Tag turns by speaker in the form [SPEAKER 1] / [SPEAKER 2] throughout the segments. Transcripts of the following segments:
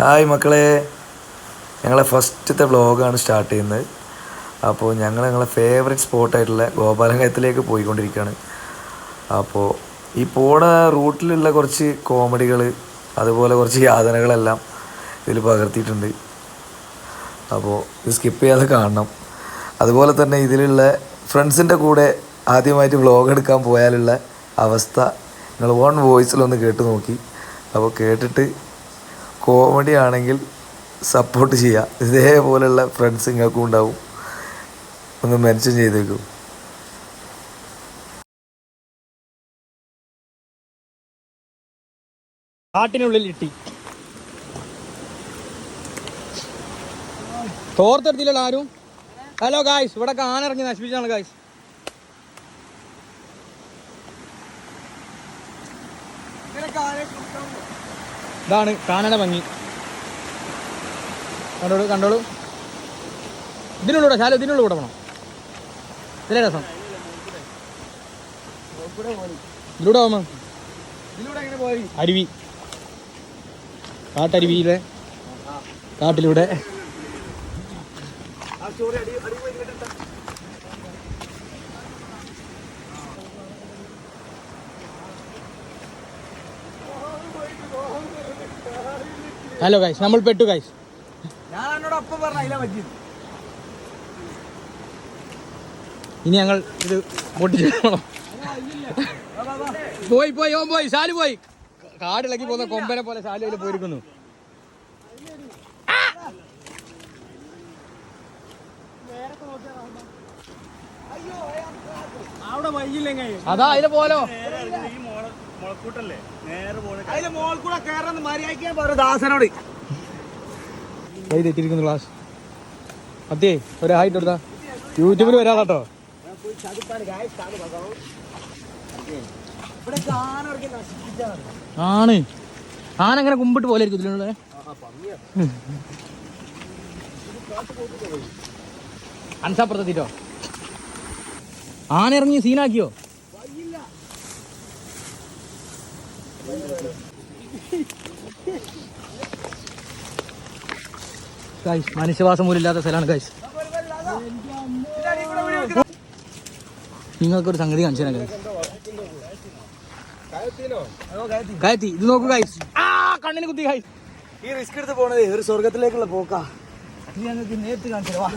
[SPEAKER 1] Hi മക്കളെ. ഞങ്ങളെ ഫസ്റ്റത്തെ വ്ളോഗാണ് സ്റ്റാർട്ട് ചെയ്യുന്നത്. അപ്പോൾ ഞങ്ങൾ ഞങ്ങളെ ഫേവറേറ്റ് സ്പോട്ടായിട്ടുള്ള ഗോപാലങ്കയത്തിലേക്ക് പോയിക്കൊണ്ടിരിക്കുകയാണ്. അപ്പോൾ ഈ പോണ റൂട്ടിലുള്ള കുറച്ച് കോമഡികൾ അതുപോലെ കുറച്ച് യാതനകളെല്ലാം ഇതിൽ പകർത്തിയിട്ടുണ്ട്. അപ്പോൾ ഇത് സ്കിപ്പ് ചെയ്യാതെ കാണണം. അതുപോലെ തന്നെ ഇതിലുള്ള ഫ്രണ്ട്സിന്റെ കൂടെ ആദ്യമായിട്ട് വ്ളോഗ് എടുക്കാൻ പോയാലുള്ള അവസ്ഥ നിങ്ങൾ ഓൺ വോയിസിലൊന്ന് കേട്ട് നോക്കി. അപ്പോൾ കേട്ടിട്ട് കോമഡി ആണെങ്കിൽ സപ്പോർട്ട് ചെയ്യുക ഇതേപോലെയുള്ള ഫ്രണ്ട്സ് നിങ്ങൾക്കും ഉണ്ടാവും. ഒന്ന് മെൻഷൻ ചെയ്തേക്കും.
[SPEAKER 2] കാട്ടിനുള്ളിൽ ഇട്ടി. തോർത്തെടുത്തില്ലല്ലോ ആരും? ഹലോ ഗായ്സ് ഇവിടെ കാനിറങ്ങി നശിപ്പിച്ചാണ് ഗായ്സ് ഇതാണ് കാനയുടെ ഭംഗി കണ്ടോളൂ കണ്ടോളൂ ഇതിനുള്ളൂടെ ശാല ഇതിനുള്ള കൂടെ പോണം ഇതിലെ രസം ഇതിലൂടെ പോകുമ്പോ അരുവി കാട്ടരുവിയിലെ കാട്ടിലൂടെ ഹലോ ഗൈസ് നമ്മൾ പെട്ടു ഗൈസ് ഇനി ഞങ്ങൾ ഇത് പൊട്ടിച്ചു പോയി പോയി ഓൻ പോയി. സാലു പോയി. കാടിളക്കി പോകുന്ന കൊമ്പനെ പോലെ സാലു അതിൽ പോയിരിക്കുന്നു.
[SPEAKER 3] അതാ അതിലെ
[SPEAKER 2] പോലോ.
[SPEAKER 4] മുളക്കൂട്ടല്ലേ? നേരെ പോണ അതിലെ
[SPEAKER 3] മോൾ കൂടെ കയറാന്ന് മര്യാദയ്ക്കാൻ പറ ദാസനോട്.
[SPEAKER 2] തെറ്റിരിക്കുന്നു ക്ലാസ്. അതെ ഒരു എടുത്താ
[SPEAKER 3] യൂട്യൂബിൽ
[SPEAKER 2] ആണ്. ആനങ്ങനെ കുമ്പിട്ട് പോലെ ആയിരിക്കും ഇതിലുള്ള അൻസാപ്പുറത്തെത്തിട്ടോ ആന ഇറങ്ങി സീനാക്കിയോ ഗൈസ് മനുഷ്യവാസം പോലും ഇല്ലാത്ത സ്ഥലമാണ് ഗൈസ് നിങ്ങൾക്കൊരു സംഗതി കാണിച്ചു തരാം ഗൈസ് ഗായത്തി ഇത് നോക്കൂ ഗൈസ് ആ കണ്ണിന് കുത്തി ഗൈസ്
[SPEAKER 3] ഈ റിസ്ക് എടുത്ത് പോണത് ഒരു സ്വർഗത്തിലേക്കുള്ള പോക്കാ. ഇത് ഞങ്ങൾക്ക് നേരിട്ട് കാണിച്ചു വാ.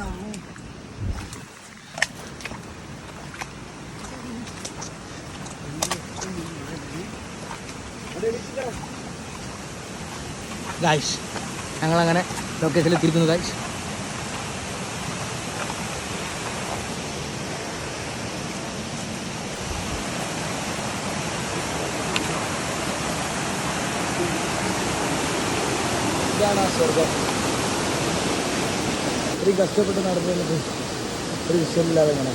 [SPEAKER 2] ഗൈസ് ഞങ്ങളങ്ങനെ ലൊക്കേഷനിൽ എത്തിയിരിക്കുന്നു ഗായ്സ് ഇതാണ് ഇത്രയും കഷ്ടപ്പെട്ട് നടന്നു വന്നിട്ട് ഒരു വിഷയമില്ലാതെ ഇങ്ങനെ.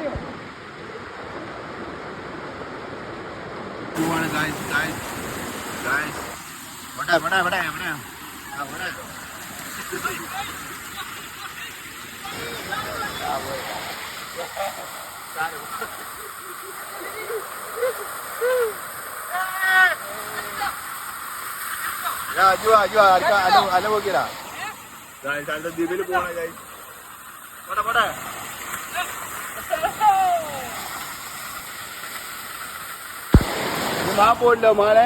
[SPEAKER 2] You
[SPEAKER 5] want guys guys, guys, guys. Vada, vada, vada, vada. Ah, vada. Ah, vada. Got it. Yeah, you are, you are. I know, I know, I know. Guys, I'll do the bill. Vada, vada. சாப்பாடுல மாலை